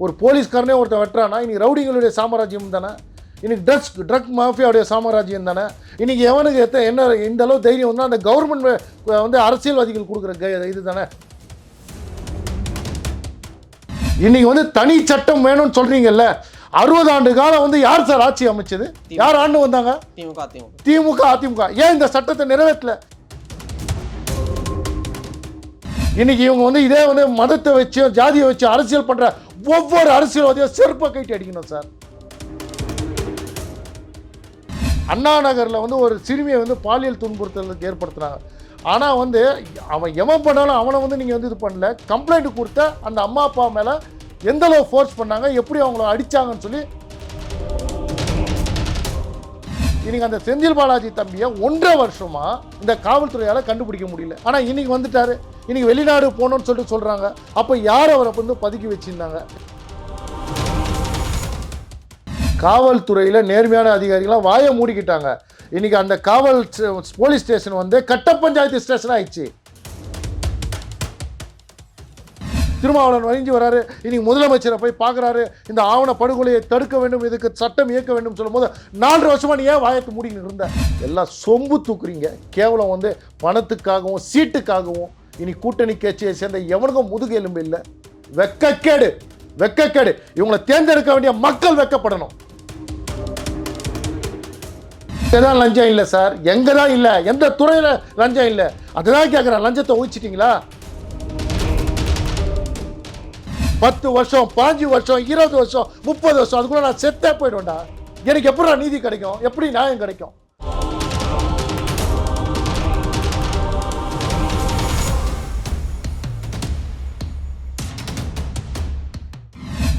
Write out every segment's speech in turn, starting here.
ஒரு போலீஸ்காரனே ஒருத்தன் வெட்டுறானா இன்னைக்கு ரவுடிங்களுடைய சாம்ராஜ்யம் தானே? இன்னைக்கு ட்ரக்ஸ் ட்ரக் மாஃபியாவுடைய சாம்ராஜ்யம் தானே? இன்னைக்கு எவனுக்கு எத்த என்ன இந்த அளவு தைரியம் வந்து அந்த கவர்மெண்ட் வந்து அரசியல்வாதிகள் கொடுக்குற க இது தானே? இன்னைக்கு வந்து தனி சட்டம் வேணும்னு சொல்றீங்கல்ல அறுபது ஆண்டு காலம் வந்து யார் சார் ஆட்சி அமைச்சது? யார் ஆண்டு வந்தாங்க? திமுக அதிமுக திமுக அதிமுக. ஏன் இந்த சட்டத்தை நிறைவேற்றல? இன்னைக்கு இவங்க வந்து இதே வந்து மதத்தை வச்சு ஜாதியை வச்சு அரசியல் பண்ற ஒவ்வொரு அரசியல்வாதியும் செருப்பை கைட்டு அடிக்கணும் சார். அண்ணா நகரில் வந்து ஒரு சிறுமியை வந்து பாலியல் துன்புறுத்தலுக்கு ஏற்படுத்துனாங்க. ஆனால் வந்து அவன் எவன் பண்ணாலும் அவனை வந்து நீங்கள் வந்து இது பண்ணல. கம்ப்ளைண்ட் கொடுத்த அந்த அம்மா அப்பா மேலே எந்தளவு ஃபோர்ஸ் பண்ணாங்க எப்படி அவங்கள அடித்தாங்கன்னு சொல்லி இன்னைக்கு அந்த செந்தில் பாலாஜி தம்பியை ஒன்றரை வருஷமா இந்த காவல்துறையால கண்டுபிடிக்க முடியல. ஆனா இன்னைக்கு வந்துட்டாரு. இன்னைக்கு வெளிநாடு போகணும்னு சொல்லிட்டு சொல்றாங்க. அப்ப யார் அவரை வந்து பதுக்கி வச்சிருந்தாங்க? காவல்துறையில நேர்மையான அதிகாரிகளாம் வாயை மூடிக்கிட்டாங்க. இன்னைக்கு அந்த காவல் போலீஸ் ஸ்டேஷன் வந்து கட்ட பஞ்சாயத்து ஸ்டேஷன் ஆயிடுச்சு. திருமாவளவன் வழிஞ்சு வராரு. இன்னைக்கு முதலமைச்சரை போய் பார்க்குறாரு. இந்த ஆவண படுகொலையை தடுக்க வேண்டும் இதுக்கு சட்டம் இயக்க வேண்டும் சொல்லும்போது நாலு வருஷமாக நீ ஏன் வாயத்து மூடிக்கிட்டு இருந்த எல்லாம் சொம்பு தூக்குறீங்க. கேவலம் வந்து பணத்துக்காகவும் சீட்டுக்காகவும். இனி கூட்டணி கட்சியை சேர்ந்த எவனுக்கும் முதுகு எலும்பு இல்லை. வெக்கக்கேடு வெக்கக்கேடு. இவங்களை தேர்ந்தெடுக்க வேண்டிய மக்கள் வெக்கப்படணும். தான் லஞ்சம் இல்லை சார். எங்கே தான் இல்லை? எந்த துறையில் லஞ்சம் இல்லை? அதுதான் கேட்குறேன் லஞ்சத்தை ஊழிச்சிட்டிங்களா பத்து வருஷம் பாஞ்சு வருஷம் இருபது வருஷம் முப்பது வருஷம் அதுக்குள்ள நான் செத்தே போயிடுவேன்டா. எனக்கு எப்படி நீதி கிடைக்கும்? எப்படி நியாயம் கிடைக்கும்?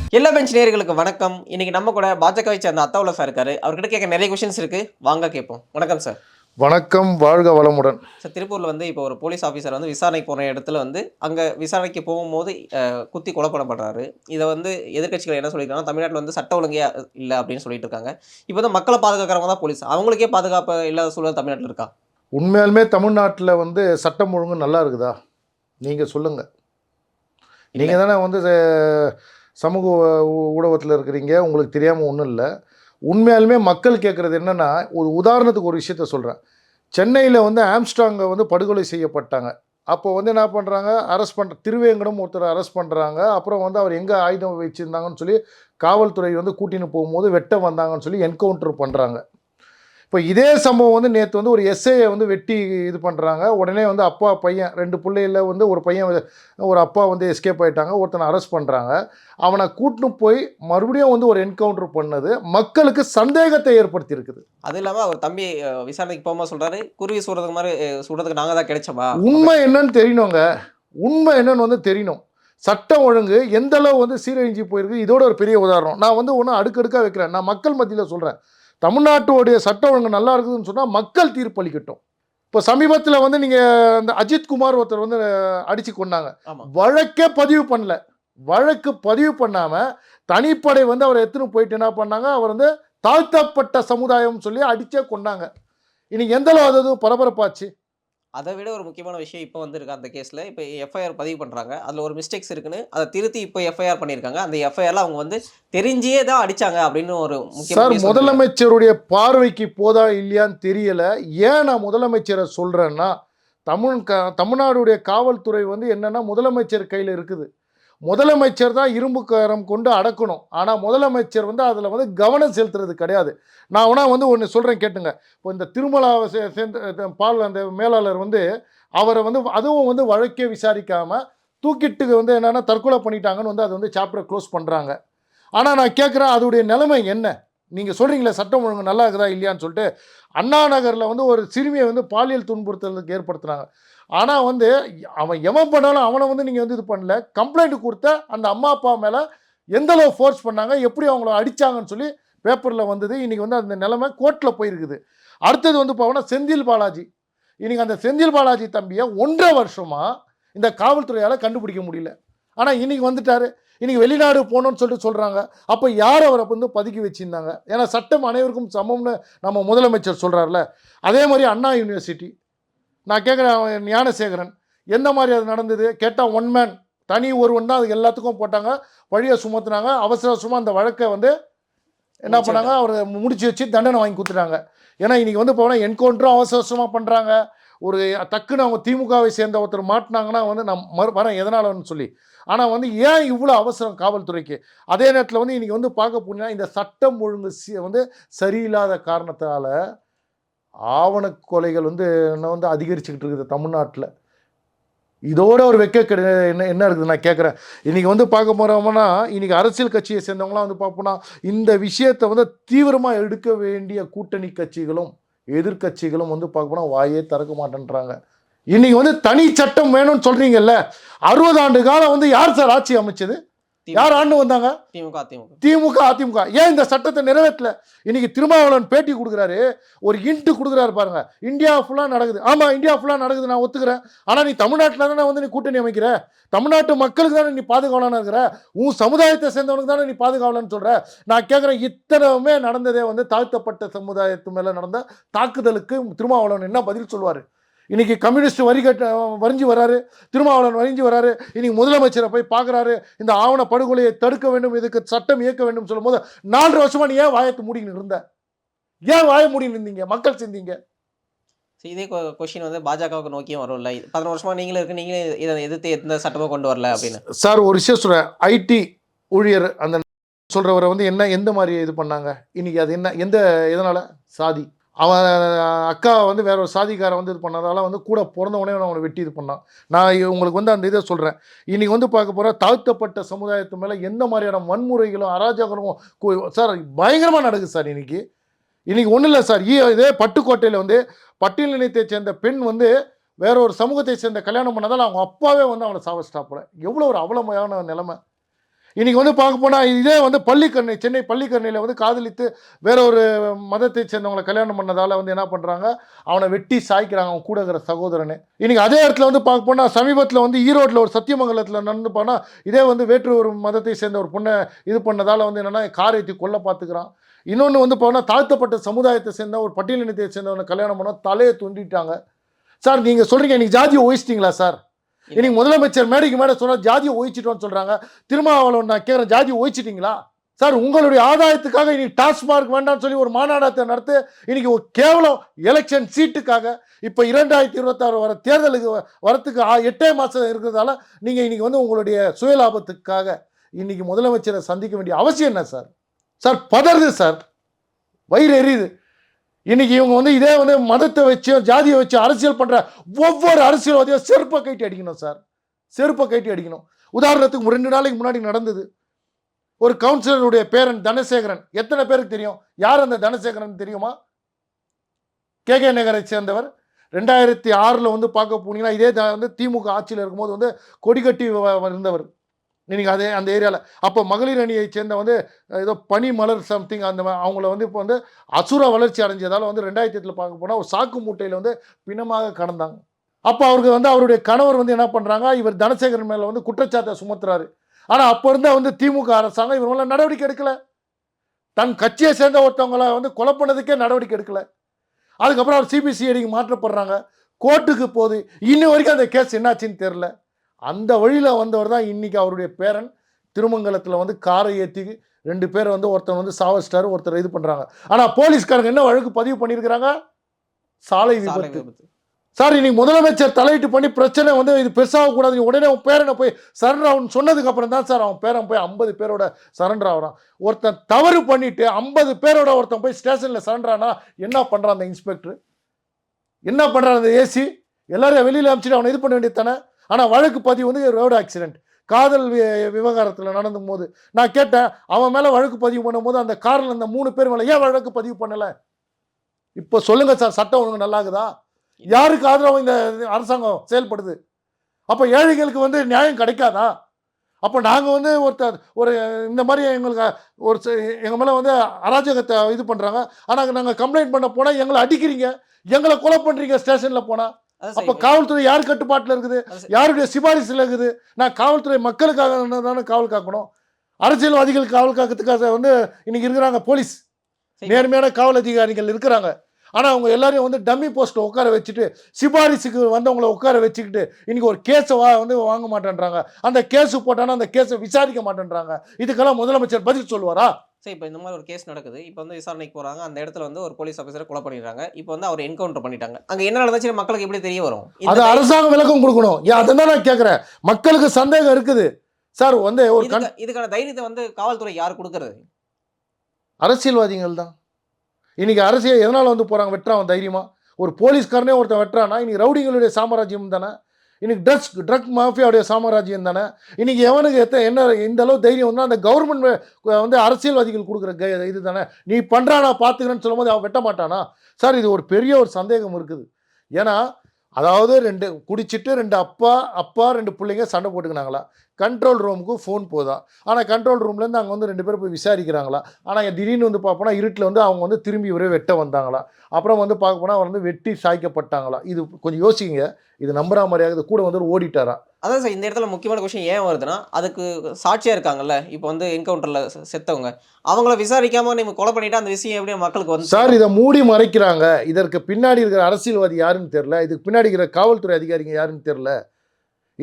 எல்லா பெஞ்ச் நேயர்களுக்கு வணக்கம். இன்னைக்கு நம்ம கூட பாஜகவை சேர்ந்த அத்தாவுல சார் இருக்காரு. அவர்கிட்ட கேட்க நிறைய கொஸ்டின்ஸ் இருக்கு. வாங்க கேட்போம். வணக்கம் சார் வணக்கம் வாழ்க வளமுடன். சார் திருப்பூர்ல வந்து இப்போ ஒரு போலீஸ் ஆஃபீஸர் வந்து விசாரணை போன இடத்துல வந்து அங்க விசாரணைக்கு போகும்போது குத்தி கொலை பண்ணப்படுறாரு இதை வந்து எதிர்க்கட்சிகள் என்ன சொல்லியிருக்காங்க தமிழ்நாட்டில் வந்து சட்ட ஒழுங்கே இல்லை அப்படின்னு சொல்லிட்டு இருக்காங்க. இப்போ வந்து மக்களை பாதுகாக்கிறவங்க தான் போலீஸ். அவங்களுக்கே பாதுகாப்பு இல்லாத சூழல் தமிழ்நாட்டில் இருக்கா? உண்மையாலுமே தமிழ்நாட்டில் வந்து சட்டம் ஒழுங்கு நல்லா இருக்குதா? நீங்கள் சொல்லுங்க. நீங்கள் தானே வந்து சமூக ஊடகத்தில் இருக்கிறீங்க. உங்களுக்கு தெரியாமல் ஒன்றும் இல்லை. உண்மையாலுமே மக்கள் கேட்குறது என்னென்னா ஒரு உதாரணத்துக்கு ஒரு விஷயத்த சொல்கிறேன் சென்னையில் வந்து ஆம்ஸ்ட்ராங்கை வந்து படுகொலை செய்யப்பட்டாங்க. அப்போ வந்து என்ன பண்ணுறாங்க அரெஸ்ட் பண்ணுற திருவேங்கடம் ஒருத்தர் அரெஸ்ட் பண்ணுறாங்க அப்புறம் வந்து அவர் எங்கே ஆயுதம் வச்சுருந்தாங்கன்னு சொல்லி காவல்துறை வந்து கூட்டின்னு போகும்போது வெட்ட வந்தாங்கன்னு சொல்லி என்கவுண்டர் பண்ணுறாங்க இப்போ இதே சம்பவம் வந்து நேற்று வந்து ஒரு எஸ்ஐயை வந்து வெட்டி இது பண்ணுறாங்க உடனே வந்து அப்பா பையன் ரெண்டு பிள்ளையில வந்து ஒரு பையன் ஒரு அப்பா வந்து எஸ்கேப் ஆயிட்டாங்க. ஒருத்தனை அரெஸ்ட் பண்ணுறாங்க அவனை கூட்டின்னு போய் மறுபடியும் வந்து ஒரு என்கவுண்டர் பண்ணது. மக்களுக்கு சந்தேகத்தை ஏற்படுத்தி இருக்குது அது இல்லாம அவர் தம்பி விசாரணைக்கு போகும்போது சொல்றாரு குருவி சுடுறதுக்கு மாதிரி சுடுறதுக்கு நாங்க தான் கிடைச்சோமா? உண்மை என்னன்னு தெரியணுங்க. உண்மை என்னன்னு வந்து தெரியணும். சட்டம் ஒழுங்கு எந்த அளவு வந்து சீரழிஞ்சு போயிருக்கு இதோட ஒரு பெரிய உதாரணம். நான் வந்து ஒன்றும் அடுக்கடுக்காக வைக்கிறேன். நான் மக்கள் மத்தியில் சொல்கிறேன் தமிழ்நாட்டுடைய சட்ட ஒழுங்கு நல்லா இருக்குதுன்னு சொன்னால் மக்கள் தீர்ப்பளிக்கட்டும் இப்போ சமீபத்தில் வந்து நீங்கள் அந்த அஜித் குமார் ஒருத்தர் வந்து அடித்து கொண்டாங்க வழக்கே பதிவு பண்ணல. வழக்கு பதிவு பண்ணாமல் தனிப்படை வந்து அவரை எடுத்துன்னு போயிட்டு என்ன பண்ணாங்க? அவர் வந்து தாழ்த்தப்பட்ட சமுதாயம் சொல்லி அடிச்சே கொண்டாங்க இன்னைக்கு எந்த அளவு அது பரபரப்பாச்சு? அதை விட ஒரு முக்கியமான விஷயம் இப்போ வந்திருக்கு அந்த கேஸில் இப்போ எஃப்ஐஆர் பதிவு பண்ணுறாங்க அதில் ஒரு மிஸ்டேக்ஸ் இருக்குன்னு அதை திருத்தி இப்போ எஃப்ஐஆர் பண்ணியிருக்காங்க. அந்த எஃப்ஐஆர்ல அவங்க வந்து தெரிஞ்சே தான் அடிச்சாங்க அப்படின்னு ஒரு சார் முதலமைச்சருடைய பார்வைக்கு போதா இல்லையான்னு தெரியல. ஏன் நான் முதலமைச்சரை சொல்றேன்னா தமிழ் க தமிழ்நாடுடைய காவல்துறை வந்து என்னன்னா முதலமைச்சர் கையில் இருக்குது. முதலமைச்சர் தான் இரும்பு கரம் கொண்டு அடக்கணும். ஆனால் முதலமைச்சர் வந்து அதில் வந்து கவனம் செலுத்துறது கிடையாது. நான் வேணா வந்து ஒன்று சொல்கிறேன் கேட்டுங்க. இப்போ இந்த திருமலாவை சேர்ந்து சேர்ந்த பால் அந்த மேலாளர் வந்து அவரை வந்து அதுவும் வந்து வழக்கே விசாரிக்காமல் தூக்கிட்டு வந்து என்னென்னா தற்கொலை பண்ணிட்டாங்கன்னு வந்து அதை வந்து சாப்டரை க்ளோஸ் பண்ணுறாங்க ஆனால் நான் கேட்குறேன் அதோடைய நிலைமை என்ன? நீங்கள் சொல்கிறீங்களே சட்டம் ஒழுங்கு நல்லா இருக்குதா இல்லையான்னு சொல்லிட்டு அண்ணா நகரில் வந்து ஒரு சிறுமியை வந்து பாலியல் துன்புறுத்தலுக்கு ஏற்படுத்தினாங்க. ஆனால் வந்து அவன் எவன் பண்ணாலும் அவனை வந்து நீங்கள் வந்து இது பண்ணல. கம்ப்ளைண்ட் கொடுத்த அந்த அம்மா அப்பா மேலே எந்த அளவு ஃபோர்ஸ் பண்ணாங்க எப்படி அவங்கள அடிச்சாங்கன்னு சொல்லி பேப்பரில் வந்தது. இன்றைக்கி வந்து அந்த நிலைமை கோர்ட்டில் போயிருக்குது. அடுத்தது வந்து பார்த்தோன்னா செந்தில் பாலாஜி. இன்றைக்கி அந்த செந்தில் பாலாஜி தம்பியை ஒன்றரை வருஷமாக இந்த காவல்துறையால் கண்டுபிடிக்க முடியல. ஆனால் இன்றைக்கி வந்துட்டார். இன்னைக்கு வெளிநாடு போகணும்னு சொல்லிட்டு சொல்கிறாங்க அப்போ யார் அவரை வந்து பதுக்கி வச்சிருந்தாங்க? ஏன்னா சட்டம் அனைவருக்கும் சமம்னு நம்ம முதலமைச்சர் சொல்கிறார்ல அதே மாதிரி அண்ணா யூனிவர்சிட்டி. நான் கேட்குறேன் ஞானசேகரன். எந்த மாதிரி அது நடந்தது? கேட்டால் ஒன் மேன் தனி ஒருவன் தான் அதுக்கு எல்லாத்துக்கும் போட்டாங்க. பழியை சுமத்துனாங்க. அவசர அவசரமாக அந்த வழக்கை வந்து என்ன பண்ணாங்க? அவர் முடிச்சு வச்சு தண்டனை வாங்கி கொடுத்துட்டாங்க. ஏன்னா இன்னைக்கு வந்து போனால் என்கவுண்டரும் அவசர அவசரமாக பண்ணுறாங்க ஒரு டக்குன்னு அவங்க திமுகவை சேர்ந்த ஒருத்தர் மாட்டினாங்கன்னா வந்து நான் மறு வரேன் எதனாலன்னு சொல்லி. ஆனால் வந்து ஏன் இவ்வளோ அவசரம் காவல்துறைக்கு? அதே நேரத்தில் வந்து இன்றைக்கி வந்து பார்க்க போனீங்கன்னா இந்த சட்டம் ஒழுங்கு சி- வந்து சரியில்லாத காரணத்தால் ஆவண கொலைகள் வந்து என்ன வந்து அதிகரிச்சுக்கிட்டு இருக்குது தமிழ்நாட்டில். இதோட ஒரு வெக்க கிடை என்ன என்ன இருக்குது? நான் கேட்குறேன் இன்றைக்கி வந்து பார்க்க போகிறோம்னா இன்றைக்கி அரசியல் கட்சியை சேர்ந்தவங்களாம் வந்து பார்ப்போம்னா இந்த விஷயத்தை வந்து தீவிரமாக எடுக்க வேண்டிய கூட்டணி கட்சிகளும் எதிர்க்கட்சிகளும் வந்து பார்க்க போனால் வாயே திறக்க மாட்டேன்றாங்க. இன்னைக்கு வந்து தனி சட்டம் வேணும்னு சொல்றீங்கல்ல அறுபது ஆண்டு காலம் வந்து யார் சார் ஆட்சி அமைச்சது? யார் ஆண்டு வந்தாங்க? திமுக அதிமுக திமுக அதிமுக. ஏன் இந்த சட்டத்தை நிறைவேற்றல? இன்னைக்கு திருமாவளவன் பேட்டி கொடுக்குறாரு ஒரு இன்ட்டு கொடுக்குறாரு பாருங்க. இந்தியா ஃபுல்லாக நடக்குது. ஆமாம் இந்தியா ஃபுல்லாக நடக்குது நான் ஒத்துக்கிறேன். ஆனால் நீ தமிழ்நாட்டில் தானே வந்து நீ கூட்டணி அமைக்கிற? தமிழ்நாட்டு மக்களுக்கு தானே நீ பாதுகாவலான இருக்கிற? உன் சமுதாயத்தை சேர்ந்தவனுக்கு தானே நீ பாதுகாவலன்னு சொல்ற? நான் கேட்குறேன் இத்தனைமே நடந்ததே வந்து தாழ்த்தப்பட்ட சமுதாயத்து மேலே நடந்த தாக்குதலுக்கு திருமாவளவன் என்ன பதில் சொல்வார் இன்னைக்கு கம்யூனிஸ்ட் வரி கட்ட வரிஞ்சு வராரு திருமாவளவன் வரிஞ்சு வராரு இன்னைக்கு முதலமைச்சரை போய் பார்க்குறாரு இந்த ஆவண படுகொலையை தடுக்க வேண்டும் இதுக்கு சட்டம் இயக்க வேண்டும் சொல்லும் போது நாலு வருஷமா நீ ஏன் வாயத்தை மூடின்னு இருந்த? ஏன் வாய மூடின்னு இருந்தீங்க? மக்கள் சரி, இதே கொஸ்டின் வந்து பாஜகவுக்கு நோக்கியும் வரும்ல. பதினோரு வருஷமா நீங்களும் இருக்கு நீங்களே இதை எதிர்த்து எந்த சட்டமும் கொண்டு வரல அப்படின்னு. சார் ஒரு விஷயம் சொல்கிறேன் ஐடி ஊழியர் அந்த சொல்கிறவரை வந்து என்ன எந்த மாதிரி இது பண்ணாங்க? இன்னைக்கு அது என்ன எந்த எதனால்? சாதி. அவன் அக்கா வந்து வேற ஒரு சாதிக்காரன் வந்து இது பண்ணதால வந்து கூட பிறந்தவனே அவனை வெட்டி இது பண்ணான். நான் உங்களுக்கு வந்து அந்த இதை சொல்கிறேன் இன்னைக்கு வந்து பார்க்க போகிற தாழ்த்தப்பட்ட சமுதாயத்து மேலே எந்த மாதிரியான வன்முறைகளும் அராஜகமும் சார் பயங்கரமாக நடக்குது சார் இன்றைக்கி இன்றைக்கி ஒன்றும் இல்லை சார். இதே பட்டுக்கோட்டையில் வந்து பட்டியலினத்தை சேர்ந்த பெண் வந்து வேற ஒரு சமூகத்தை சேர்ந்த கல்யாணம் பண்ணதால் அவங்க அப்பாவே வந்து அவனை சாவஸ்டாப்பில் எவ்வளோ ஒரு அவலமையான நிலைமை. இன்றைக்கி வந்து பார்க்க போனால் இதே வந்து பள்ளிக்கண்ணை சென்னை பள்ளிக்கண்ணையில் வந்து காதலித்து வேற ஒரு மதத்தை சேர்ந்தவங்களை கல்யாணம் பண்ணதால் வந்து என்ன பண்ணுறாங்க அவனை வெட்டி சாய்க்கிறாங்க அவன் கூட இருக்கிற சகோதரனே. இன்றைக்கி அதே இடத்துல வந்து பார்க்க போனால் சமீபத்தில் வந்து ஈரோட்டில் ஒரு சத்தியமங்கலத்தில் நடந்து போனால் இதே வந்து வேற்று ஒரு மதத்தை சேர்ந்த ஒரு பொண்ணை இது பண்ணதால் வந்து என்னென்னா கார் ஏற்றி கொல்ல பார்த்துக்கிறான். இன்னொன்று வந்து போனால் தாழ்த்தப்பட்ட சமுதாயத்தை சேர்ந்த ஒரு பட்டியலினத்தை சேர்ந்தவனை கல்யாணம் பண்ணால் தலையை துண்டிட்டாங்க. சார் நீங்கள் சொல்கிறீங்க இன்றைக்கி ஜாதியை ஒழிச்சிட்டிங்களா சார்? இன்னைக்கு முதலமைச்சர் மேடைக்கு மேடை சொன்னால் ஜாதியை ஒழிச்சிட்டோம்னு சொல்கிறாங்க திருமாவளவன் நான் கேட்குறேன் ஜாதியை ஒழிச்சிட்டிங்களா? சார் உங்களுடைய ஆதாயத்துக்காக இன்னைக்கு டாஸ்மார்க் வேண்டாம்னு சொல்லி ஒரு மாநாடத்தை நடத்து இன்னைக்கு ஒரு கேவலம் எலெக்ஷன் சீட்டுக்காக இப்போ இரண்டாயிரத்தி இருபத்தாறு வர தேர்தலுக்கு வ- வரத்துக்கு ஆ- எட்டே மாதம் இருக்கிறதால நீங்கள் இன்னைக்கு வந்து உங்களுடைய சுயலாபத்துக்காக இன்னைக்கு முதலமைச்சரை சந்திக்க வேண்டிய அவசியம் என்ன சார்? Sir பதறுது sir. வயிறு எரியுது. இன்னைக்கு இவங்க வந்து இதே வந்து மதத்தை வச்சு ஜாதியை வச்சு அரசியல் பண்ணுற ஒவ்வொரு அரசியல்வாதியும் செருப்பை கைட்டி அடிக்கணும் சார். செருப்பை கைட்டி அடிக்கணும். உதாரணத்துக்கு ரெண்டு நாளைக்கு முன்னாடி நடந்தது. ஒரு கவுன்சிலருடைய பேரன் தனசேகரன். எத்தனை பேருக்கு தெரியும்? யார் அந்த தனசேகரன் தெரியுமா? கே கே நகரை சேர்ந்தவர். ரெண்டாயிரத்தி ஆறில் வந்து பார்க்க போனீங்கன்னா இதே த- வந்து திமுக ஆட்சியில் இருக்கும்போது வந்து கொடிக்கட்டி வ- வ- இருந்தவர். நீங்கள் அதே அந்த ஏரியாவில் அப்போ மகளிர் அணியை சேர்ந்த வந்து ஏதோ பனி மலர் சம்திங் அந்த அவங்கள வந்து இப்போ வந்து அசுர வளர்ச்சி அடைஞ்சதால் வந்து ரெண்டாயிரத்தி எட்டில் பார்க்க போனால் ஒரு சாக்கு மூட்டையில் வந்து பிணமாக கடந்தாங்க. அப்போ அவருக்கு வந்து அவருடைய கணவர் வந்து என்ன பண்ணுறாங்க இவர் தனசேகரன் மேலே வந்து குற்றச்சாட்டை சுமத்துறாரு. ஆனால் அப்போ இருந்தால் வந்து திமுக அரசாங்கம் இவர் மேலே நடவடிக்கை எடுக்கல. தன் கட்சியை சேர்ந்த ஒருத்தவங்கள வந்து கொலை பண்ணதுக்கே நடவடிக்கை எடுக்கல. அதுக்கப்புறம் அவர் சிபிசிஐடிக்கு மாற்றப்படுறாங்க. கோர்ட்டுக்கு போகுது இன்னி வரைக்கும் அந்த கேஸ் என்னாச்சுன்னு தெரில அந்த வழியில் வந்தவர் தான் இன்னைக்கு அவருடைய பேரன். திருமங்கலத்தில் வந்து காரை ஏற்றி ரெண்டு பேரை வந்து ஒருத்தன் வந்து சாவச்சிட்டாரு ஒருத்தர் இது பண்ணுறாங்க ஆனால் போலீஸ்காரங்க என்ன வழக்கு பதிவு பண்ணியிருக்கிறாங்க? சாலை விபத்து. சார் இன்னைக்கு முதலமைச்சர் தலையிட்டு பண்ணி பிரச்சனை வந்து இது பெருசாக கூடாது நீ உடனே அவன் பேரனை போய் சரண்டர் ஆகணும்னு சொன்னதுக்கு அப்புறம் தான் சார் அவன் பேரன் போய் ஐம்பது பேரோட சரண்டர் ஆகிறான். ஒருத்தன் தவறு பண்ணிட்டு ஐம்பது பேரோட ஒருத்தன் போய் ஸ்டேஷனில் சரண்டர் ஆனா என்ன பண்ணுறான் அந்த இன்ஸ்பெக்டர் என்ன பண்ணுறான் அந்த ஏசி எல்லாரையும் வெளியில் அனுப்பிச்சிட்டு அவனை இது பண்ண வேண்டியது தானே? ஆனால் வழக்கு பதிவு வந்து ரோடு ஆக்சிடென்ட் காதல் வி- விவகாரத்தில் நடந்தும் போது நான் கேட்டேன் அவன் மேலே வழக்கு பதிவு பண்ணும்போது அந்த காரில் அந்த மூணு பேர் மேலே ஏன் வழக்கு பதிவு பண்ணலை? இப்போ சொல்லுங்க சார் சட்டம் ஒழுங்கு நல்லாகுதா? யாருக்கு ஆதரவு இந்த அரசாங்கம் செயல்படுது? அப்போ ஏழைகளுக்கு வந்து நியாயம் கிடைக்காதா? அப்போ நாங்கள் வந்து ஒருத்தர் ஒரு இந்த மாதிரி எங்களுக்கு ஒரு எங்கள் மேலே வந்து அராஜகத்தை இது பண்ணுறாங்க ஆனால் நாங்கள் கம்ப்ளைண்ட் பண்ண போனால் எங்களை அடிக்கிறீங்க. எங்களை கொலை பண்ணுறீங்க ஸ்டேஷனில் போனால் அப்போ காவல்துறை யார் கட்டுப்பாட்டில் இருக்குது. யாருடைய சிபாரிசில் இருக்குது? நான் காவல்துறை மக்களுக்காக தானே காவல் காக்கணும். அரசியல்வாதிகள் காவல் காக்கிறதுக்காக வந்து இன்னைக்கு இருக்கிறாங்க போலீஸ். நேர்மையான காவல் அதிகாரிகள் இருக்கிறாங்க. ஆனால் அவங்க எல்லாரையும் வந்து டம்மி போஸ்ட்டில் உட்கார வச்சுட்டு சிபாரிசுக்கு வந்தவங்கள உட்கார வச்சுக்கிட்டு இன்னைக்கு ஒரு கேஸை வா வந்து வாங்க மாட்டேன்றாங்க. அந்த கேஸ் போட்டானா அந்த கேஸை விசாரிக்க மாட்டேன்றாங்க. இதுக்கெல்லாம் முதலமைச்சர் பதில் சொல்லுவாரா? சரி இப்போ இந்த மாதிரி ஒரு கேஸ் நடக்குது. இப்போ வந்து விசாரணைக்கு போறாங்க. அந்த இடத்துல வந்து ஒரு போலீஸ் ஆஃபீஸரை கொலை பண்ணிடுறாங்க. இப்போ வந்து அவர் என்கவுண்டர் பண்ணிட்டாங்க. அங்க என்ன நடந்துச்சு மக்களுக்கு எப்படி தெரிய வரும்? அது அரசாங்கம் விளக்கம் கொடுக்கணும். ஏன் அதை நான் கேட்குறேன் மக்களுக்கு சந்தேகம் இருக்குது. சார் வந்து ஒரு கண் இதுக்கு- இதுக்கான தைரியத்தை வந்து காவல்துறை யார் கொடுக்கறது? அரசியல்வாதிகள் தான். இன்னைக்கு அரசியல் எதனால் வந்து போகிறாங்க வெட்டுறான் தைரியமா? ஒரு போலீஸ்காரனே ஒருத்தன் வெட்டுறான்னா இன்னைக்கு ரவுடிங்களுடைய சாம்ராஜ்யம் தானே? இன்னைக்கு ட்ரக்ஸ் ட்ரக் மாஃபியாவுடைய சாம்ராஜ்யம் தானே? இன்னைக்கு எவனுக்கு எத்த என்ன இந்த அளவு தைரியம் வந்து அந்த கவர்மெண்ட் வந்து அரசியல்வாதிகள் கொடுக்குற க இது தானே? நீ பண்ணுறானா பார்த்துக்கிறேன்னு சொல்லும்போது அவன் வெட்ட மாட்டானா? சார் இது ஒரு பெரிய ஒரு சந்தேகம் இருக்குது. ஏன்னா அதாவது ரெண்டு குடிச்சிட்டு ரெண்டு அப்பா அப்பா ரெண்டு பிள்ளைங்க சண்டை போட்டுக்கினாங்களா? கண்ட்ரோல் ரூமுக்கு ஃபோன் போதா? ஆனால் கண்ட்ரோல் ரூம்லேருந்து அங்கே வந்து ரெண்டு பேரும் போய் விசாரிக்கிறாங்களா? ஆனால் திடீர்னு வந்து பார்ப்போனா இருட்டில் வந்து அவங்க வந்து திரும்பி ஒரே வெட்ட வந்தாங்களா? அப்புறம் வந்து பார்க்க போனால் அவர் வந்து வெட்டி சாய்க்கப்பட்டாங்களா? இது கொஞ்சம் யோசிங்க. இது நம்புற மாதிரியாக இது கூட வந்து ஓடிட்டாரா? அதான் சார் இந்த இடத்துல முக்கியமான கொஷின் ஏன் வருதுன்னா அதுக்கு சாட்சியாக இருக்காங்கல்ல இப்போ வந்து என்கவுண்டரில் செத்தவங்க. அவங்கள விசாரிக்காம நீங்கள் கொலை பண்ணிட்டா அந்த விஷயம் எப்படி மக்களுக்கு வந்து சார் இதை மூடி மறைக்கிறாங்க. இதற்கு பின்னாடி இருக்கிற அரசியல்வாதி யாருன்னு தெரில இதுக்கு பின்னாடி இருக்கிற காவல்துறை அதிகாரிங்க யாருன்னு தெரில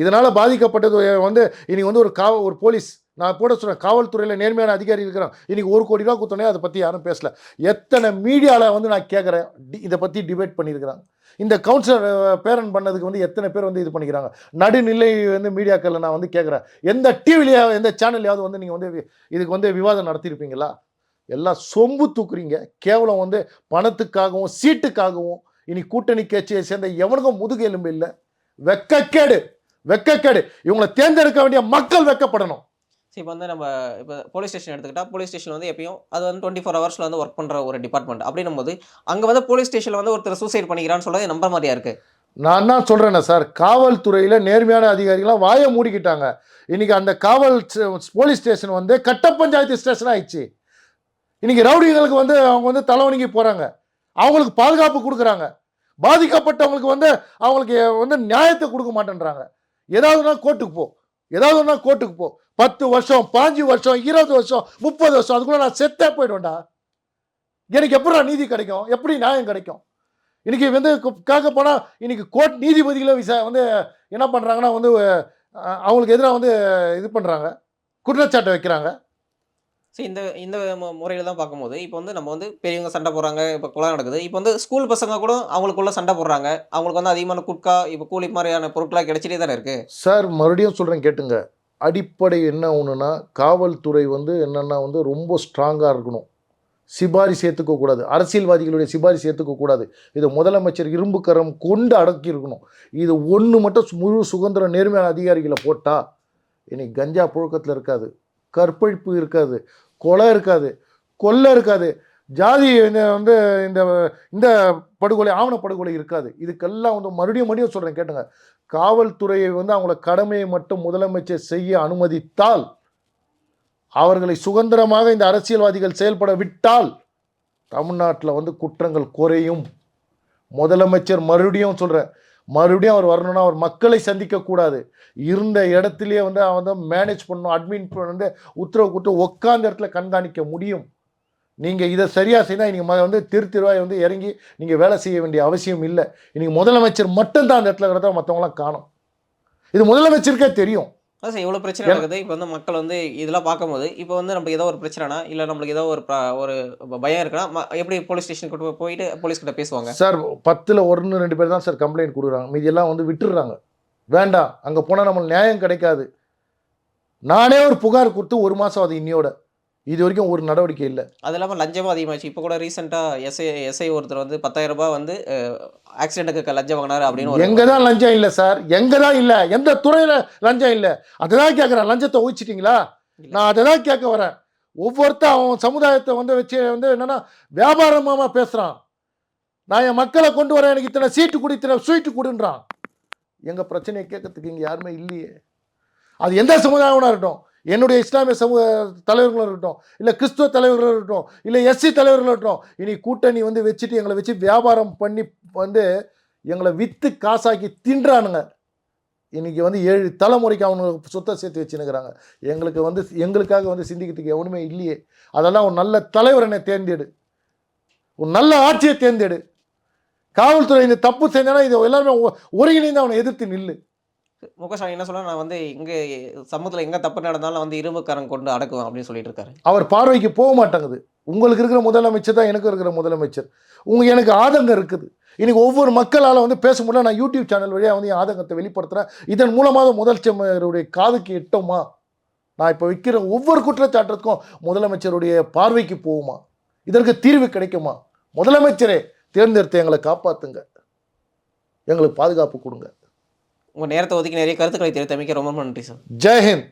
இதனால் பாதிக்கப்பட்டது வந்து இனி வந்து ஒரு காவ ஒரு போலீஸ் நான் போட சொல்கிறேன் காவல்துறையில் நேர்மையான அதிகாரி இருக்கிறான். இன்றைக்கி ஒரு கோடி ரூபா கொடுத்தோன்னே அதை பற்றி யாரும் பேசல. எத்தனை மீடியாவில் வந்து நான் கேட்குறேன் இதை பற்றி டிபேட் பண்ணியிருக்கிறாங்க. இந்த கவுன்சிலர் பேரன் பண்ணதுக்கு வந்து எத்தனை பேர் வந்து இது பண்ணிக்கிறாங்க? நடுநிலை வந்து மீடியாக்களில் நான் வந்து கேட்குறேன் எந்த டிவிலையாவது எந்த சேனல்லையாவது வந்து நீங்கள் வந்து இதுக்கு வந்து விவாதம் நடத்தியிருப்பீங்களா எல்லாம் சொம்பு தூக்குறீங்க. கேவலம் வந்து பணத்துக்காகவும் சீட்டுக்காகவும். இனி கூட்டணி கட்சியை சேர்ந்த எவனுக்கும் முதுகு எலும்பு இல்லை. வெக்கக்கேடு வெக்கக்கேடு. இவங்களை தேர்ந்தெடுக்க வேண்டிய மக்கள் வெக்கப்படணும். இப்போ வந்து நம்ம இப்போ போலீஸ் ஸ்டேஷன் எடுத்துக்கிட்டால் போலீஸ் ஸ்டேஷன் வந்து எப்பயும் அது வந்து டுவெண்ட்டி ஃபோர் ஹவர்ஸில் வந்து ஒர்க் பண்ணுற ஒரு டிபார்ட்மெண்ட் அப்படின்னும் போது அங்கே வந்து போலீஸ் ஸ்டேஷனில் வந்து ஒருத்தர் சூசைட் பண்ணிக்கிறான்னு சொல்றது நம்ப மாதிரியா இருக்கு? நான் தான் சொல்கிறேனே சார் காவல்துறையில் நேர்மையான அதிகாரிகளாம் வாயை மூடிக்கிட்டாங்க. இன்னைக்கு அந்த காவல் போலீஸ் ஸ்டேஷன் வந்து கட்ட பஞ்சாயத்து ஸ்டேஷன் ஆயிடுச்சு. இன்னைக்கு ரவுடிகளுக்கு வந்து அவங்க வந்து தலைவணிக்கு போகிறாங்க அவங்களுக்கு பாதுகாப்பு கொடுக்குறாங்க. பாதிக்கப்பட்டவங்களுக்கு வந்து அவங்களுக்கு வந்து நியாயத்தை கொடுக்க மாட்டேன்றாங்க. ஏதாவதுனா கோர்ட்டுக்கு போ. ஏதாவதுனா கோர்ட்டுக்கு போ. பத்து வருஷம் பாஞ்சு வருஷம் இருபது வருஷம் முப்பது வருஷம் அதுக்குள்ள நான் செத்தே போயிடுவேன்டா. எனக்கு எப்படா நீதி கிடைக்கும்? எப்படி நியாயம் கிடைக்கும்? இன்றைக்கி வந்து கேட்க போனால் இன்றைக்கி கோர்ட் நீதிபதிகளை விசா வந்து என்ன பண்ணுறாங்கன்னா வந்து அவங்களுக்கு எதிராக வந்து இது பண்ணுறாங்க குற்றச்சாட்டை வைக்கிறாங்க. ஸோ இந்த இந்த முறையில் தான் பார்க்கும்போது இப்போ வந்து நம்ம வந்து பெரியவங்க சண்டை போடுறாங்க இப்போ குழந்தை நடக்குது. இப்போ வந்து ஸ்கூல் பசங்க கூட அவங்களுக்குள்ள சண்டை போடுறாங்க. அவங்களுக்கு வந்து அதிகமான குட்கா இப்போ கூலி மாதிரியான பொருட்களாக கிடைச்சிட்டே தானே இருக்குது சார் மறுபடியும் சொல்கிறேன் கேட்டுங்க. அடிப்படை என்ன ஒன்றுனா காவல்துறை வந்து என்னென்னா வந்து ரொம்ப ஸ்ட்ராங்காக இருக்கணும். சிபாரிசு ஏற்றுக்கக்கூடாது அரசியல்வாதிகளுடைய சிபாரிசு ஏற்றுக்கக்கூடாது இதை முதலமைச்சர் இரும்பு கரம் கொண்டு அடக்கி இருக்கணும். இது ஒன்று மட்டும் முழு சுதந்திர நேர்மையான அதிகாரிகளை போட்டால் இன்னைக்கு கஞ்சா புழக்கத்தில் இருக்காது. கற்பழிப்பு இருக்காது. கொலை இருக்காது கொள்ளை இருக்காது. ஜாதி இந்த வந்து இந்த இந்த படுகொலை ஆவண படுகொலை இருக்காது. இதுக்கெல்லாம் வந்து மறுபடியும் மறுபடியும் சொல்கிறேன் கேட்டுங்க. காவல்துறையை வந்து அவங்கள கடமையை மட்டும் முதலமைச்சர் செய்ய அனுமதித்தால் அவர்களை சுதந்திரமாக இந்த அரசியல்வாதிகள் செயல்பட விட்டால் தமிழ்நாட்டில் வந்து குற்றங்கள் குறையும். முதலமைச்சர் மறுபடியும் சொல்கிறேன் மறுபடியும் அவர் வரணும்னா அவர் மக்களை சந்திக்கக்கூடாது இருந்த இடத்துலயே வந்து அவன் வந்து மேனேஜ் பண்ணணும் அட்மின் வந்து உத்தரவு கொடுத்து உட்காந்த இடத்துல கண்காணிக்க முடியும். நீங்கள் இதை சரியாக செய்தால் நீங்கள் வந்து திரு திருவாய் வந்து இறங்கி நீங்கள் வேலை செய்ய வேண்டிய அவசியம் இல்லை. இன்றைக்கி முதலமைச்சர் மட்டும்தான் அந்த இடத்துல இருக்கிறத மற்றவங்களாம் காணும். இது முதலமைச்சருக்கே தெரியும். அதான் சார் இவ்வளோ பிரச்சனை நடக்குது. இப்போ வந்து மக்கள் வந்து இதெல்லாம் பார்க்கும்போது இப்போ வந்து நம்மளுக்கு ஏதோ ஒரு பிரச்சனைனா இல்லை நம்மளுக்கு ஏதோ ஒரு ஒரு பயம் இருக்குன்னா எப்படி போலீஸ் ஸ்டேஷனுக்கு போயிட்டு போலீஸ் கிட்ட பேசுவாங்க? சார் பத்தில் ஒன்று ரெண்டு பேர் தான் சார் கம்ப்ளைண்ட் கொடுக்குறாங்க. மீதியெல்லாம் வந்து விட்டுடுறாங்க. வேண்டாம் அங்கே போனால் நம்மளுக்கு நியாயம் கிடைக்காது. நானே ஒரு புகார் கொடுத்து ஒரு மாதம் அது இன்னியோட. இது வரைக்கும் ஒரு நடவடிக்கை இல்லை. அது இல்லாமல் லஞ்சமும் அதிகமாச்சு இப்போ கூட ரீசெண்டாக எஸ்ஐ எஸ்ஐ ஒருத்தர் வந்து பத்தாயிரம் ரூபாய் வந்து ஆக்சிடென்ட்டுக்கு லஞ்சம் வாங்கினாரு அப்படின்னு எங்கே தான் லஞ்சம் இல்லை சார் எங்கே தான் இல்லை? எந்த துறையில் லஞ்சம் இல்லை? அதை தான் கேட்குறேன் லஞ்சத்தை ஒழிச்சிட்டிங்களா இல்ல. நான் அதை தான் கேட்க வரேன். ஒவ்வொருத்தன் அவன் சமுதாயத்தை வந்து வச்சு வந்து என்னன்னா வியாபாரமாக பேசுகிறான் நான் என் மக்களை கொண்டு வரேன். எனக்கு இத்தனை சீட்டு கொடு இத்தனை ஸ்வீட்டு கொடுன்றான். எங்கள் பிரச்சனையை கேட்கறதுக்கு இங்கே யாருமே இல்லையே. அது எந்த சமுதாயம்னா இருக்கட்டும். என்னுடைய இஸ்லாமிய சமூக தலைவர்கள் இருக்கட்டும் இல்லை கிறிஸ்துவ தலைவர்கள் இருக்கட்டும் இல்லை எஸ்சி தலைவர்கள் இருக்கட்டும் இனி கூட்டணி வந்து வச்சுட்டு எங்களை வச்சு வியாபாரம் பண்ணி வந்து எங்களை விற்று காசாக்கி தின்றானுங்க. இன்னைக்கு வந்து ஏழு தலைமுறைக்கு அவனுக்கு சொத்தை சேர்த்து வச்சுனுக்கிறாங்க எங்களுக்கு வந்து எங்களுக்காக வந்து சிந்திக்கிறதுக்கு எவனுமே இல்லையே. அதெல்லாம் ஒரு நல்ல தலைவரனை தேர்ந்தெடு. ஒரு நல்ல ஆட்சியை தேர்ந்தெடு. காவல்துறை இந்த தப்பு செஞ்சானா இது எல்லாருமே ஒருங்கிணைந்து அவனை எதிர்த்து நில்லு. முகஸ்டாலின் என்ன சொல்ல நான் வந்து இங்கே சமூகத்தில் எங்கே தப்பு நடந்தாலும் வந்து இரும்புக்காரன் கொண்டு அடக்குவேன் அப்படின்னு சொல்லிட்டு இருக்காரு. அவர் பார்வைக்கு போக மாட்டேங்குது. உங்களுக்கு இருக்கிற முதலமைச்சர் தான் எனக்கு இருக்கிற முதலமைச்சர். உங்கள் எனக்கு ஆதங்கம் இருக்குது. இன்னைக்கு ஒவ்வொரு மக்களால் வந்து பேச முடியல. நான் யூடியூப் சேனல் வழியாக வந்து என் ஆதங்கத்தை வெளிப்படுத்துகிறேன் இதன் மூலமாக முதலமைச்சருடைய காதுக்கு எட்டோமா? நான் இப்போ வைக்கிற ஒவ்வொரு குற்றச்சாட்டுக்கும் முதலமைச்சருடைய பார்வைக்கு போகுமா? இதற்கு தீர்வு கிடைக்குமா? முதலமைச்சரே தேர்ந்தெடுத்து எங்களை காப்பாற்றுங்க எங்களுக்கு பாதுகாப்பு கொடுங்க. உங்கள் நேரத்தை ஒதுக்கி நிறைய கருத்துக்களை தெரிவித்தமைக்க ரொம்ப நன்றி சார். ஜெய்ஹிந்த்